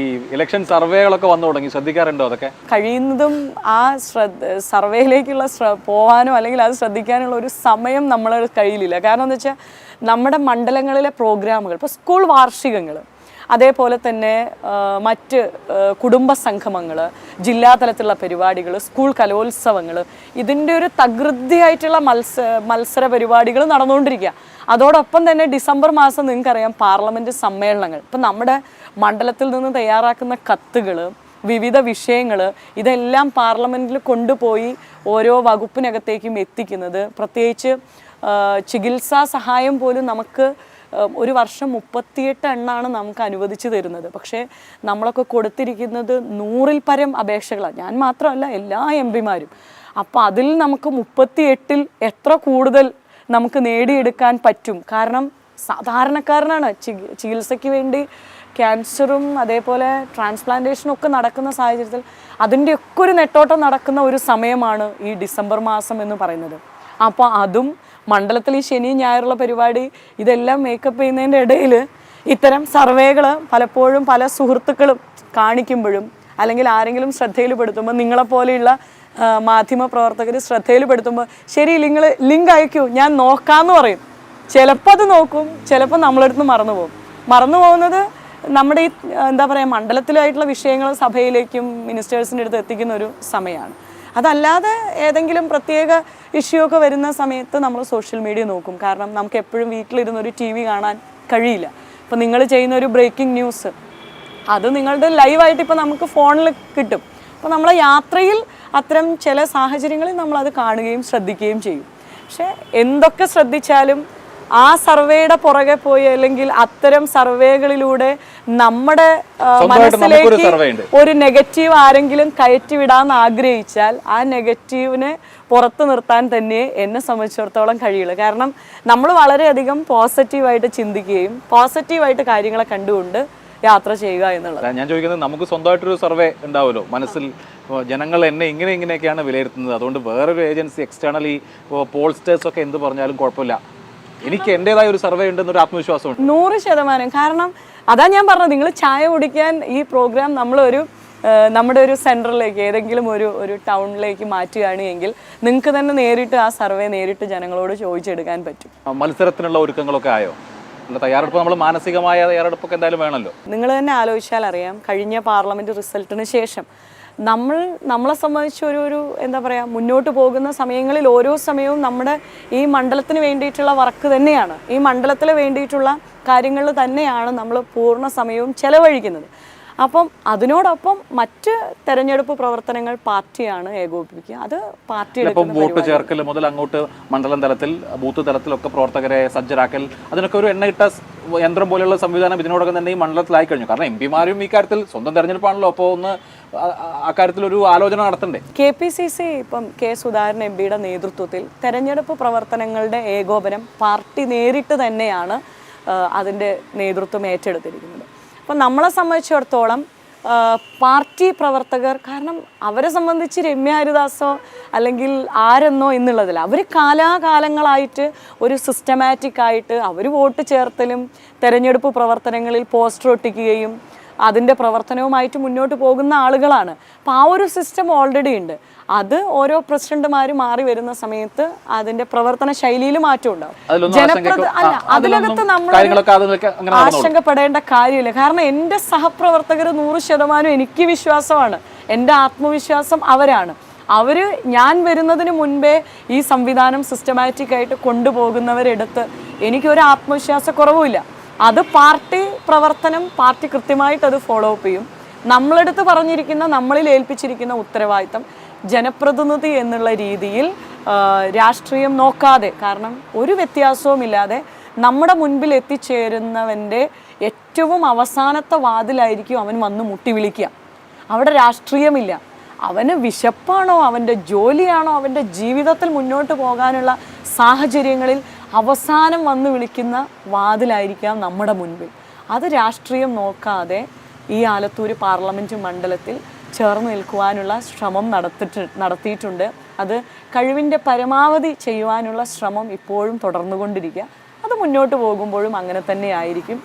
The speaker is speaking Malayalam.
ഈ ഇലക്ഷൻ സർവേകളൊക്കെ വന്നു തുടങ്ങി. ശ്രദ്ധിക്കാറുണ്ടോ അതൊക്കെ? കഴിയുന്നതും ആ ശ്രദ്ധ സർവേയിലേക്കുള്ള ശ്ര പോകാനോ അല്ലെങ്കിൽ അത് ശ്രദ്ധിക്കാനുള്ള ഒരു സമയം നമ്മളെ കയ്യിലില്ല. കാരണം എന്താ വെച്ചാൽ നമ്മുടെ മണ്ഡലങ്ങളിലെ പ്രോഗ്രാമുകൾ ഇപ്പോൾ സ്കൂൾ വാർഷികങ്ങൾ അതേപോലെ തന്നെ മറ്റ് കുടുംബ സംഗമങ്ങൾ ജില്ലാതലത്തിലുള്ള പരിപാടികൾ സ്കൂൾ കലോത്സവങ്ങൾ ഇതിന്റെ ഒരു തകൃതിയായിട്ടുള്ള മത്സ മത്സര പരിപാടികൾ നടന്നുകൊണ്ടിരിക്കുക അതോടൊപ്പം തന്നെ ഡിസംബർ മാസം നിങ്ങൾക്കറിയാം പാർലമെന്റ് സമ്മേളനങ്ങൾ. ഇപ്പം നമ്മുടെ മണ്ഡലത്തിൽ നിന്ന് തയ്യാറാക്കുന്ന കത്തുകൾ വിവിധ വിഷയങ്ങൾ ഇതെല്ലാം പാർലമെന്റിൽ കൊണ്ടുപോയി ഓരോ വകുപ്പിനകത്തേക്കും എത്തിക്കുന്നത്. പ്രത്യേകിച്ച് ചികിത്സാ സഹായം പോലും നമുക്ക് ഒരു വർഷം മുപ്പത്തിയെട്ട് എണ്ണാണ് നമുക്ക് അനുവദിച്ചു തരുന്നത്. പക്ഷേ നമ്മളൊക്കെ കൊടുത്തിരിക്കുന്നത് നൂറിൽ പരം അപേക്ഷകളാണ് ഞാൻ മാത്രമല്ല എല്ലാ എം പിമാരും. അപ്പോൾ അതിൽ നമുക്ക് മുപ്പത്തിയെട്ടിൽ എത്ര കൂടുതൽ നമുക്ക് നേടിയെടുക്കാൻ പറ്റും? കാരണം സാധാരണക്കാരനാണ്. ചികിത്സയ്ക്ക് വേണ്ടി ക്യാൻസറും അതേപോലെ ട്രാൻസ്പ്ലാന്റേഷനും ഒക്കെ നടക്കുന്ന സാഹചര്യത്തിൽ അതിന്റെയൊക്കെ ഒരു നെട്ടോട്ടം നടക്കുന്ന ഒരു സമയമാണ് ഈ ഡിസംബർ മാസം എന്ന് പറയുന്നത്. അപ്പോൾ അതും മണ്ഡലത്തിൽ ഈ ശനി ഞായറുള്ള പരിപാടി ഇതെല്ലാം മേക്കപ്പ് ചെയ്യുന്നതിന്റെ ഇടയിൽ ഇത്തരം സർവേകൾ പലപ്പോഴും പല സുഹൃത്തുക്കളും കാണിക്കുമ്പോഴും അല്ലെങ്കിൽ ആരെങ്കിലും ശ്രദ്ധയിൽപ്പെടുത്തുമ്പോൾ നിങ്ങളെപ്പോലെയുള്ള മാധ്യമ പ്രവർത്തകർ ശ്രദ്ധയിൽപ്പെടുത്തുമ്പോൾ ശരി നിങ്ങൾ ലിങ്ക് അയക്കൂ ഞാൻ നോക്കാമെന്ന് പറയും. ചിലപ്പോൾ അത് നോക്കും ചിലപ്പോൾ നമ്മളെടുത്ത് മറന്നു പോകും. മറന്നു പോകുന്നത് നമ്മുടെ ഈ എന്താ പറയുക മണ്ഡലത്തിലായിട്ടുള്ള വിഷയങ്ങൾ സഭയിലേക്കും മിനിസ്റ്റേഴ്സിന്റെ അടുത്ത് എത്തിക്കുന്ന ഒരു സമയമാണ്. അതല്ലാതെ ഏതെങ്കിലും പ്രത്യേക ഇഷ്യൂ ഒക്കെ വരുന്ന സമയത്ത് നമ്മൾ സോഷ്യൽ മീഡിയ നോക്കും. കാരണം നമുക്ക് എപ്പോഴും വീട്ടിലിരുന്ന് ഒരു ടി വി കാണാൻ കഴിയില്ല. ഇപ്പം നിങ്ങൾ ചെയ്യുന്ന ഒരു ബ്രേക്കിംഗ് ന്യൂസ് അത് നിങ്ങളുടെ ലൈവായിട്ട് ഇപ്പോൾ നമുക്ക് ഫോണിൽ കിട്ടും. അപ്പോൾ നമ്മളെ യാത്രയിൽ അത്തരം ചില സാഹചര്യങ്ങളിൽ നമ്മളത് കാണുകയും ശ്രദ്ധിക്കുകയും ചെയ്യും. പക്ഷേ എന്തൊക്കെ ശ്രദ്ധിച്ചാലും ആ സർവേയുടെ പുറകെ പോയി അല്ലെങ്കിൽ അത്തരം സർവേകളിലൂടെ നമ്മുടെ മനസ്സിലേക്ക് ഒരു നെഗറ്റീവ് ആരെങ്കിലും കയറ്റിവിടാൻ ആഗ്രഹിച്ചാൽ ആ നെഗറ്റീവിനെ പുറത്തു നിർത്താൻ തന്നെ എന്നെ സംബന്ധിച്ചിടത്തോളം കഴിയുള്ളൂ. കാരണം നമ്മൾ വളരെയധികം പോസിറ്റീവായിട്ട് ചിന്തിക്കുകയും പോസിറ്റീവായിട്ട് കാര്യങ്ങളെ കണ്ടുകൊണ്ട് യാത്ര ചെയ്യുക എന്നുള്ളത്. ഞാൻ ചോദിക്കുന്നത് നമുക്ക് സ്വന്തമായിട്ടൊരു സർവേ ഉണ്ടാവുമല്ലോ? മനസ്സിൽ ജനങ്ങൾ എന്നെ ഇങ്ങനെ ഇങ്ങനെയൊക്കെയാണ് വിലയിരുത്തുന്നത്. അതുകൊണ്ട് വേറൊരു ഏജൻസി എക്സ്റ്റേണലി പോൾസ്റ്റേഴ്സ് ഒക്കെ എന്ത് പറഞ്ഞാലും കുഴപ്പമില്ല. എനിക്ക് എന്റേതായ ഒരു സർവേ ഉണ്ടെന്നൊരു ആത്മവിശ്വാസമുണ്ട്. നൂറ് ശതമാനം. കാരണം അതാ ഞാൻ പറഞ്ഞത് നിങ്ങൾ ചായ കുടിക്കാൻ ഈ പ്രോഗ്രാം നമ്മളൊരു നമ്മുടെ ഒരു സെന്ററിലേക്ക് ഏതെങ്കിലും ഒരു ഒരു ടൗണിലേക്ക് മാറ്റുകയാണ് എങ്കിൽ നിങ്ങൾക്ക് തന്നെ നേരിട്ട് ആ സർവേ നേരിട്ട് ജനങ്ങളോട് ചോദിച്ചെടുക്കാൻ പറ്റും. മത്സരത്തിനുള്ള ഒരുക്കങ്ങളൊക്കെ ആയോ? തയ്യാറെടുപ്പ് നമ്മൾ മാനസികമായ തയ്യാറെടുപ്പൊക്കെ എന്തായാലും വേണമല്ലോ. നിങ്ങൾ തന്നെ ആലോചിച്ചാൽ അറിയാം കഴിഞ്ഞ പാർലമെന്റ് റിസൾട്ടിന് ശേഷം നമ്മൾ നമ്മളെ സംബന്ധിച്ച് ഒരു ഒരു എന്താ പറയുക മുന്നോട്ട് പോകുന്ന സമയങ്ങളിൽ ഓരോ സമയവും നമ്മുടെ ഈ മണ്ഡലത്തിന് വേണ്ടിയിട്ടുള്ള വർക്ക് തന്നെയാണ്. ഈ മണ്ഡലത്തിന് വേണ്ടിയിട്ടുള്ള കാര്യങ്ങളിൽ തന്നെയാണ് നമ്മൾ പൂർണ സമയവും ചെലവഴിക്കുന്നത്. അപ്പം അതിനോടൊപ്പം മറ്റ് തെരഞ്ഞെടുപ്പ് പ്രവർത്തനങ്ങൾ പാർട്ടിയാണ് ഏകോപിപ്പിക്കുക. അത് പാർട്ടി വോട്ട് ചേർക്കൽ മുതൽ അങ്ങോട്ട് മണ്ഡലം തലത്തിൽ ബൂത്ത് തലത്തിലൊക്കെ പ്രവർത്തകരെ സജ്ജരാക്കൽ അതിനൊക്കെ ഒരു എണ്ണയിട്ട യന്ത്രം പോലെയുള്ള സംവിധാനം ഇതിനോടൊപ്പം തന്നെ ഈ മണ്ഡലത്തിലായി കഴിഞ്ഞു. കാരണം എം പിമാരും ഈ കാര്യത്തിൽ സ്വന്തം തെരഞ്ഞെടുപ്പാണല്ലോ അപ്പോൾ ഒന്ന് ആ- ആ- ആ കാര്യത്തിൽ ഒരു ആലോചന നടത്തണ്ടേ? കെ പി സി സി ഇപ്പം കെ സുധാകരൻ എം പിയുടെ നേതൃത്വത്തിൽ തെരഞ്ഞെടുപ്പ് പ്രവർത്തനങ്ങളുടെ ഏകോപനം പാർട്ടി നേരിട്ട് തന്നെയാണ് അതിന്റെ നേതൃത്വം ഏറ്റെടുത്തിരിക്കുന്നത്. അപ്പം നമ്മളെ സംബന്ധിച്ചിടത്തോളം പാർട്ടി പ്രവർത്തകർ കാരണം അവരെ സംബന്ധിച്ച് രമ്യ ഹരിദാസോ അല്ലെങ്കിൽ ആരെന്നോ എന്നുള്ളതില്ല. അവർ കാലാകാലങ്ങളായിട്ട് ഒരു സിസ്റ്റമാറ്റിക് ആയിട്ട് അവർ വോട്ട് ചേർത്തലും തെരഞ്ഞെടുപ്പ് പ്രവർത്തനങ്ങളിൽ പോസ്റ്റർ ഒട്ടിക്കുകയും അതിന്റെ പ്രവർത്തനവുമായിട്ട് മുന്നോട്ട് പോകുന്ന ആളുകളാണ്. അപ്പോൾ ആ ഒരു സിസ്റ്റം ഓൾറെഡി ഉണ്ട്. അത് ഓരോ പ്രസിഡന്റുമാർ മാറി വരുന്ന സമയത്ത് അതിന്റെ പ്രവർത്തന ശൈലിയിൽ മാറ്റം ഉണ്ടാവും. ജനപ്രതി അല്ല ആ, അതിനകത്ത് നമ്മൾ. ആശങ്കപ്പെടേണ്ട കാര്യമില്ല. കാരണം എന്റെ സഹപ്രവർത്തകർ നൂറ് ശതമാനം എനിക്ക് വിശ്വാസമാണ്. എന്റെ ആത്മവിശ്വാസം അവരാണ്. അവർ ഞാൻ വരുന്നതിന് മുൻപേ ഈ സംവിധാനം സിസ്റ്റമാറ്റിക് ആയിട്ട് കൊണ്ടുപോകുന്നവരെടുത്ത് എനിക്കൊരു ആത്മവിശ്വാസക്കുറവുമില്ല. അത് പാർട്ടി പ്രവർത്തനം പാർട്ടി കൃത്യമായിട്ട് അത് ഫോളോ അപ്പ് ചെയ്യും. നമ്മളെടുത്ത് പറഞ്ഞിരിക്കുന്ന നമ്മളിൽ ഏൽപ്പിച്ചിരിക്കുന്ന ഉത്തരവാദിത്തം ജനപ്രതിനിധി എന്നുള്ള രീതിയിൽ രാഷ്ട്രീയം നോക്കാതെ കാരണം ഒരു വ്യത്യാസവുമില്ലാതെ നമ്മുടെ മുൻപിൽ എത്തിച്ചേരുന്നവന്റെ ഏറ്റവും അവസാനത്തെ വാതിലായിരിക്കും അവൻ വന്ന് മുട്ടി വിളിക്കുക. അവിടെ രാഷ്ട്രീയമില്ല. അവന് വിശപ്പാണോ അവന്റെ ജോലിയാണോ അവന്റെ ജീവിതത്തിൽ മുന്നോട്ട് പോകാനുള്ള സാഹചര്യങ്ങളിൽ അവസാനം വന്ന് വിളിക്കുന്ന വാതിലായിരിക്കാം നമ്മുടെ മുൻപിൽ. അത് രാഷ്ട്രീയം നോക്കാതെ ഈ ആലത്തൂർ പാർലമെന്റ് മണ്ഡലത്തിൽ ചേർന്ന് നിൽക്കുവാനുള്ള ശ്രമം നടത്തിട്ട് നടത്തിയിട്ടുണ്ട്. അത് കഴിവിന്റെ പരമാവധി ചെയ്യുവാനുള്ള ശ്രമം ഇപ്പോഴും തുടർന്നുകൊണ്ടിരിക്കുക. അത് മുന്നോട്ട് പോകുമ്പോഴും അങ്ങനെ തന്നെ ആയിരിക്കും.